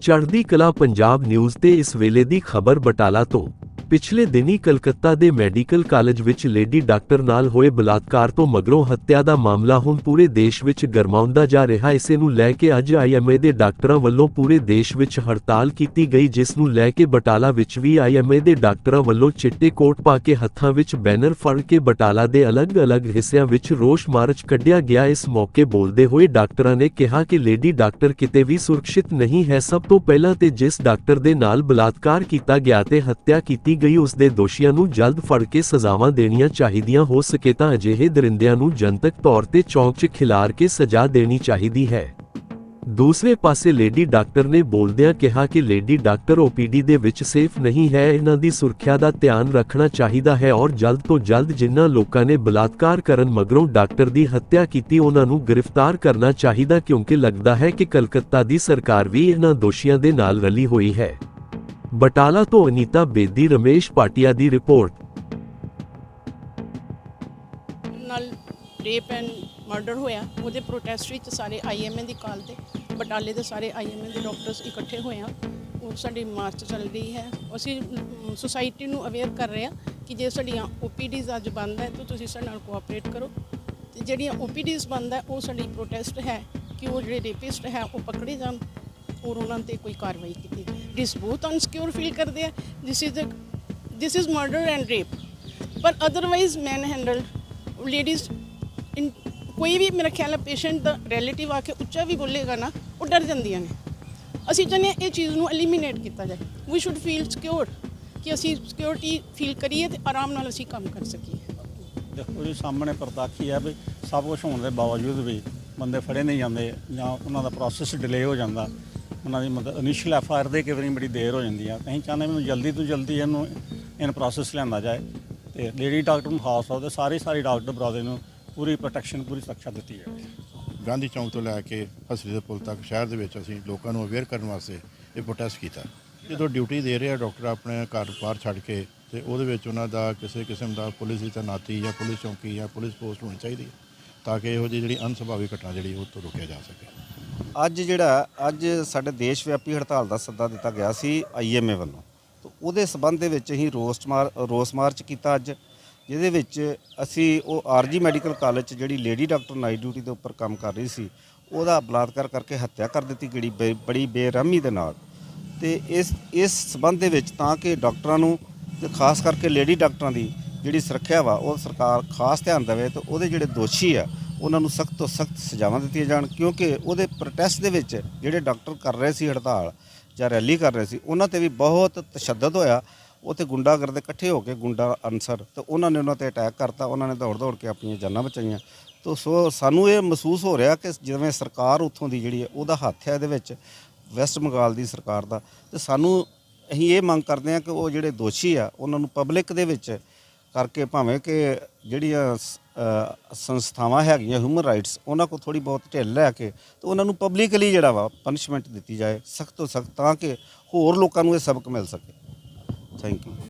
ਚੜ੍ਹਦੀ ਕਲਾ ਪੰਜਾਬ ਨਿਊਜ਼ ਤੇ ਇਸ ਵੇਲੇ ਦੀ ਖਬਰ ਬਟਾਲਾ ਤੋਂ। ਪਿਛਲੇ ਦਿਨੀ ਕਲਕੱਤਾ ਦੇ ਮੈਡੀਕਲ ਕਾਲਜ ਵਿੱਚ ਲੇਡੀ ਡਾਕਟਰ ਨਾਲ ਹੋਏ ਬਲਾਤਕਾਰ ਤੋਂ ਮਗਰੋਂ ਹੱਤਿਆ ਦਾ ਮਾਮਲਾ ਹੁਣ ਪੂਰੇ ਦੇਸ਼ ਵਿੱਚ ਗਰਮਾਉਂਦਾ ਜਾ ਰਿਹਾ ਇਸੇ ਨੂੰ ਲੈ ਕੇ ਅੱਜ ਆਈਐਮਏ ਦੇ ਡਾਕਟਰਾਂ ਵੱਲੋਂ ਪੂਰੇ ਦੇਸ਼ ਵਿੱਚ ਹੜਤਾਲ ਕੀਤੀ ਗਈ, ਜਿਸ ਨੂੰ ਲੈ ਕੇ ਬਟਾਲਾ ਵਿੱਚ ਵੀ ਆਈਐਮਏ ਦੇ ਡਾਕਟਰਾਂ ਵੱਲੋਂ ਚਿੱਟੇ ਕੋਟ ਪਾ ਕੇ ਹੱਥਾਂ ਵਿੱਚ ਬੈਨਰ ਫੜ ਕੇ ਬਟਾਲਾ ਦੇ ਅਲੱਗ-ਅਲੱਗ ਹਿੱਸਿਆਂ ਵਿੱਚ ਰੋਸ ਮਾਰਚ ਕੱਢਿਆ ਗਿਆ। ਇਸ ਮੌਕੇ ਬੋਲਦੇ ਹੋਏ ਡਾਕਟਰਾਂ ਨੇ ਕਿਹਾ ਕਿ ਲੇਡੀ ਡਾਕਟਰ ਕਿਤੇ ਵੀ ਸੁਰੱਖਿਅਤ ਨਹੀਂ ਹੈ। ਸਭ ਤੋਂ ਪਹਿਲਾਂ ਤੇ ਜਿਸ ਡਾਕਟਰ ਦੇ ਨਾਲ ਬਲਾਤਕਾਰ ਕੀਤਾ ਗਿਆ ਤੇ ਹੱਤਿਆ ਕੀਤੀ ਗਈ ਉਸ ਦੇ ਦੋਸ਼ੀਆਂ ਨੂੰ ਜਲਦ ਫੜ ਕੇ ਸਜ਼ਾਵਾਂ ਦੇਣੀਆਂ ਚਾਹੀਦੀਆਂ ਹੋ ਸਕੇ ਤਾਂ ਅਜਿਹੇ ਦਰਿੰਦਿਆਂ ਨੂੰ ਜਨਤਕ ਤੌਰ ਤੇ ਚੌਂਕ 'ਚ ਖਿਲਾਰ ਕੇ ਸਜ਼ਾ ਦੇਣੀ ਚਾਹੀਦੀ ਹੈ। ਦੂਸਰੇ ਪਾਸੇ ਲੇਡੀ ਡਾਕਟਰ ਨੇ ਬੋਲਦਿਆਂ ਕਿਹਾ ਕਿ ਲੇਡੀ ਡਾਕਟਰ ਓਪੀਡੀ ਦੇ ਵਿੱਚ ਸੇਫ ਨਹੀਂ ਹੈ, ਇਹਨਾਂ ਦੀ ਸੁਰੱਖਿਆ ਦਾ ਧਿਆਨ ਰੱਖਣਾ ਚਾਹੀਦਾ ਹੈ ਔਰ ਜਲਦ ਤੋਂ ਜਲਦ ਜਿਨ੍ਹਾਂ ਲੋਕਾਂ ਨੇ ਬਲਾਤਕਾਰ ਕਰਨ ਮਗਰੋਂ ਡਾਕਟਰ ਦੀ ਹੱਤਿਆ ਕੀਤੀ, ਉਹਨਾਂ ਨੂੰ ਗ੍ਰਿਫਤਾਰ ਕਰਨਾ ਚਾਹੀਦਾ ਕਿਉਂਕਿ ਲੱਗਦਾ ਹੈ ਕਿ ਕਲਕੱਤਾ ਦੀ ਸਰਕਾਰ ਵੀ ਇਹਨਾਂ ਦੋਸ਼ੀਆਂ ਦੇ ਨਾਲ ਰਲੀ ਹੋਈ ਹੈ। ਬਟਾਲਾ ਤੋਂ ਅਨੀਤਾ ਬੇਦੀ, ਰਮੇਸ਼ ਪਾਟਿਆ ਦੀ ਰਿਪੋਰਟ। ਨਾਲ ਰੇਪ ਐਂਡ ਮਰਡਰ ਹੋਇਆ। ਉਹਦੇ ਪ੍ਰੋਟੈਸਟ ਵਿੱਚ ਸਾਰੇ ਆਈਐਮਏ ਦੀ ਕਾਲ ਤੇ ਬਟਾਲੇ ਦੇ ਸਾਰੇ ਆਈਐਮਏ ਦੇ ਡਾਕਟਰਸ ਇਕੱਠੇ ਹੋਏ ਆ। ਉਹ ਸਾਡੀ ਮਾਰਚ ਚੱਲ ਰਹੀ ਹੈ। ਅਸੀਂ ਸੁਸਾਇਟੀ ਨੂੰ ਅਵੇਅਰ ਕਰ ਰਹੇ ਹਾਂ ਕਿ ਜੇ ਸਾਡੀਆਂ ਓਪੀਡੀਜ਼ ਅੱਜ ਬੰਦ ਹੈ, ਤਾਂ ਤੁਸੀਂ ਸਾਡੇ ਨਾਲ ਕੋਆਪਰੇਟ ਕਰੋ। ਤੇ ਜਿਹੜੀਆਂ ਓਪੀਡੀਜ਼ ਬੰਦ ਹੈ, ਉਹ ਸਾਡੀ ਪ੍ਰੋਟੈਸਟ ਹੈ ਕਿ ਉਹ ਜਿਹੜੇ ਰੇਪਿਸਟ ਹੈ, ਉਹ ਪਕੜੇ ਜਾਣ। ਔਰ ਉਹਨਾਂ ਤੇ ਕੋਈ ਕਾਰਵਾਈ ਕੀਤੀ। ਦਿਸ ਬਹੁਤ ਅਨਸਿਕਿਉਰ ਫੀਲ ਕਰਦੇ ਆ। This is this is murder and rape ਪਰ otherwise manhandle ladies in ਕੋਈ ਵੀ ਮੇਰਾ ਖਿਆਲ ਹੈ ਪੇਸ਼ੈਂਟ ਦਾ ਰਿਲੇਟਿਵ ਆ ਕੇ ਉੱਚਾ ਵੀ ਬੋਲੇਗਾ ਨਾ, ਉਹ ਡਰ ਜਾਂਦੀਆਂ ਨੇ। ਅਸੀਂ ਚਾਹੁੰਦੇ ਹਾਂ ਇਹ ਚੀਜ਼ ਨੂੰ ਐਲੀਮੀਨੇਟ ਕੀਤਾ ਜਾਏ। ਵੀ ਸ਼ੁੱਡ ਫੀਲ ਸਿਕਿਉਰ ਕਿ ਅਸੀਂ ਸਿਕਿਉਰਿਟੀ ਫੀਲ ਕਰੀਏ ਤੇ ਆਰਾਮ ਨਾਲ ਅਸੀਂ ਕੰਮ ਕਰ ਸਕੀਏ। ਦੇਖੋ ਜੀ, ਸਾਹਮਣੇ ਪ੍ਰਤੱਖ ਹੈ ਵੀ ਸਭ ਕੁਝ ਹੋਣ ਦੇ ਬਾਵਜੂਦ ਵੀ ਬੰਦੇ ਫੜੇ ਨਹੀਂ ਜਾਂਦੇ ਜਾਂ ਉਹਨਾਂ ਦਾ ਪ੍ਰੋਸੈਸ ਡਿਲੇ ਹੋ ਜਾਂਦਾ। ਉਹਨਾਂ ਦੀ ਮਤਲਬ ਇਨੀਸ਼ੀਅਲ ਐਫ ਆਰ ਦੇ ਕਈ ਵਾਰੀ ਬੜੀ ਦੇਰ ਹੋ ਜਾਂਦੀ ਆ। ਅਸੀਂ ਚਾਹੁੰਦੇ ਮੈਨੂੰ ਜਲਦੀ ਤੋਂ ਜਲਦੀ ਇਹਨੂੰ ਇਨ ਪ੍ਰੋਸੈਸ ਲਿਆਂਦਾ ਜਾਏ ਤੇ ਲੇਡੀ ਡਾਕਟਰ ਨੂੰ ਖਾਸ ਤੌਰ ਤੇ ਸਾਰੇ ਸਾਰੇ ਡਾਕਟਰ ਬਰਾਦੇ ਨੂੰ ਪੂਰੀ ਪ੍ਰੋਟੈਕਸ਼ਨ ਪੂਰੀ ਸੁਰੱਖਿਆ ਦਿੱਤੀ ਜਾਵੇ ਗਾਂਧੀ ਚੌਂਕ ਤੋਂ ਲੈ ਕੇ ਹਸਰੀ ਦੇ ਪੁਲ ਤੱਕ ਸ਼ਹਿਰ ਦੇ ਵਿੱਚ ਅਸੀਂ ਲੋਕਾਂ ਨੂੰ ਅਵੇਅਰ ਕਰਨ ਵਾਸਤੇ ਇਹ ਪ੍ਰੋਟੈਸਟ ਕੀਤਾ। ਜਦੋਂ ਡਿਊਟੀ ਦੇ ਰਿਹਾ ਡਾਕਟਰ ਆਪਣੇ ਘਰ ਬਾਹਰ ਛੱਡ ਕੇ ਤੇ ਉਹਦੇ ਵਿੱਚ ਉਹਨਾਂ ਦਾ ਕਿਸੇ ਕਿਸਮ ਦਾ ਪੁਲਿਸ ਦੀ ਤੈਨਾਤੀ ਜਾਂ ਪੁਲਿਸ ਚੌਂਕੀ ਜਾਂ ਪੁਲਿਸ ਪੋਸਟ ਹੋਣੀ ਚਾਹੀਦੀ ਹੈ ਤਾਂ ਕਿ ਇਹੋ ਜਿਹੀ ਜਿਹੜੀ ਅਨਸੁਭਾਵੀ ਘਟਨਾ ਜਿਹੜੀ ਉਹ ਤੋਂ ਰੋਕਿਆ ਜਾ ਸਕੇ। ਅੱਜ ਜਿਹੜਾ, ਅੱਜ ਸਾਡੇ ਦੇਸ਼ ਵਿਆਪੀ ਹੜਤਾਲ ਦਾ ਸੱਦਾ ਦਿੱਤਾ ਗਿਆ ਸੀ ਆਈਐਮਏ ਵੱਲੋਂ। ਤਾਂ ਉਹਦੇ ਸਬੰਧ ਦੇ ਵਿੱਚ ਅਸੀਂ ਰੋਸਟ ਮਾਰ, ਰੋਸ ਮਾਰਚ ਕੀਤਾ ਅੱਜ, ਜਿਹਦੇ ਵਿੱਚ ਅਸੀਂ ਉਹ ਆਰਜੀ ਮੈਡੀਕਲ ਕਾਲਜ 'ਚ ਜਿਹੜੀ ਲੇਡੀ ਡਾਕਟਰ ਨਾਈਟ ਡਿਊਟੀ ਦੇ ਉੱਪਰ ਕੰਮ ਕਰ ਰਹੀ ਸੀ, ਉਹਦਾ ਬਲਾਤਕਾਰ ਕਰਕੇ ਹੱਤਿਆ ਕਰ ਦਿੱਤੀ ਗਈ, ਬੇ- ਬੜੀ ਬੇਰਹਿਮੀ ਦੇ ਨਾਲ। ਤੇ ਇਸ ਇਸ ਸਬੰਧ ਦੇ ਵਿੱਚ ਤਾਂ ਕਿ ਡਾਕਟਰਾਂ ਨੂੰ ਤੇ ਖਾਸ ਕਰਕੇ ਲੇਡੀ ਡਾਕਟਰਾਂ ਦੀ ਜਿਹੜੀ ਸੁਰੱਖਿਆ ਵਾ, ਉਹ ਸਰਕਾਰ ਖਾਸ ਧਿਆਨ ਦੇਵੇ ਤੇ ਉਹਦੇ ਜਿਹੜੇ ਦੋਸ਼ੀ ਆ ਉਹਨਾਂ ਨੂੰ ਸਖਤ ਤੋਂ ਸਖਤ ਸਜ਼ਾਵਾਂ ਦਿੱਤੀਆਂ ਜਾਣ, ਕਿਉਂਕਿ ਉਹਦੇ ਪ੍ਰੋਟੈਸਟ ਦੇ ਵਿੱਚ ਜਿਹੜੇ ਡਾਕਟਰ ਕਰ ਰਹੇ ਸੀ ਹੜਤਾਲ ਜਾਂ ਰੈਲੀ ਕਰ ਰਹੇ ਸੀ, ਉਹਨਾਂ ਤੇ ਵੀ ਬਹੁਤ ਤਸ਼ੱਦਦ ਹੋਇਆ। ਉੱਥੇ ਗੁੰਡਾਗਰਦ ਇਕੱਠੇ ਹੋ ਕੇ ਗੁੰਡਾ ਅਨਸਰ ਤੇ ਉਹਨਾਂ ਨੇ ਉਹਨਾਂ ਤੇ ਅਟੈਕ ਕਰਤਾ, ਉਹਨਾਂ ਨੇ ਦੌੜ ਦੌੜ ਕੇ ਆਪਣੀਆਂ ਜਾਨਾਂ ਬਚਾਈਆਂ। ਤੋ ਸੋ ਸਾਨੂੰ ਇਹ ਮਹਿਸੂਸ ਹੋ ਰਿਹਾ ਕਿ ਜਿਵੇਂ ਸਰਕਾਰ ਉੱਥੋਂ ਦੀ ਜਿਹੜੀ ਹੈ, ਉਹਦਾ ਹੱਥ ਹੈ ਇਹਦੇ ਵਿੱਚ ਵੈਸਟ ਬੰਗਾਲ ਦੀ ਸਰਕਾਰ ਦਾ। ਤੇ ਸਾਨੂੰ ਅਸੀਂ ਇਹ ਮੰਗ ਕਰਦੇ ਹਾਂ ਕਿ ਉਹ ਜਿਹੜੇ ਦੋਸ਼ੀ ਆ, ਉਹਨਾਂ ਨੂੰ ਪਬਲਿਕ ਦੇ ਵਿੱਚ ਕਰਕੇ ਭਾਵੇਂ ਕਿ ਜਿਹੜੀਆਂ ਅ, ਸੰਸਥਾਵਾਂ ਹੈਗੀਆਂ ਹਿਊਮਨ ਰਾਈਟਸ ਉਹਨਾਂ ਕੋਲ ਥੋੜੀ ਬਹੁਤ ਢਿੱਲ ਲੈ ਕੇ ਤੇ ਉਹਨਾਂ ਨੂੰ ਪਬਲਿਕਲੀ ਜਿਹੜਾ ਵਾ ਪਨਿਸ਼ਮੈਂਟ ਦਿੱਤੀ ਜਾਏ ਸਖਤ ਤੋਂ ਸਖਤ ਤਾਂ ਕਿ ਹੋਰ ਲੋਕਾਂ ਨੂੰ ਇਹ ਸਬਕ ਮਿਲ ਸਕੇ। Thank you